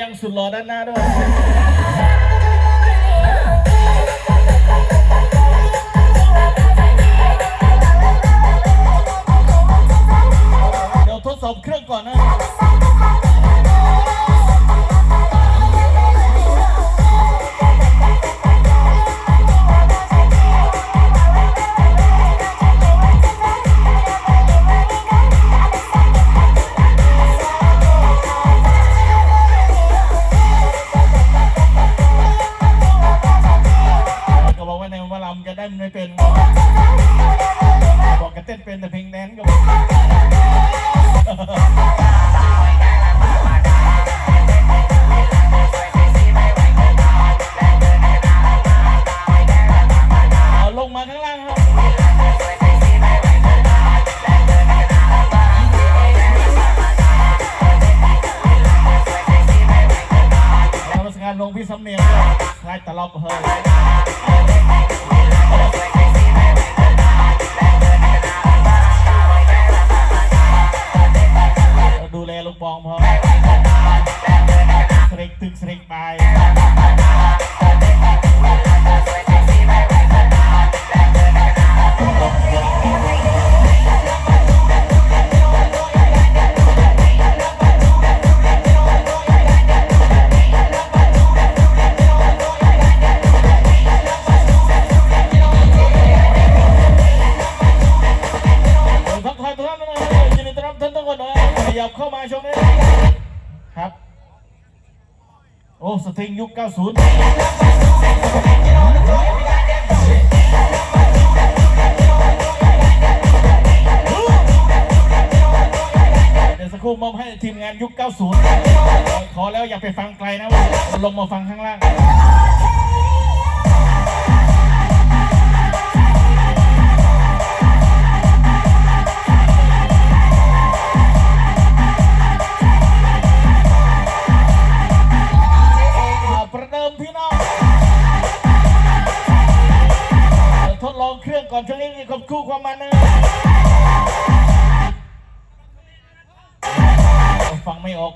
ยังสุดหล่อด้านหน้าด้วย ยับเข้ามาช่วงนี้ครับ โอ้สตริงยุค 90เดี๋ยวสักครู่มอบให้ทีมงานยุค 90 ขอแล้วอย่าไปฟังไกลนะลงมาฟังข้างล่าง ก่อนช่วงนี้มีความคู่ความมันนะฟังไม่ออก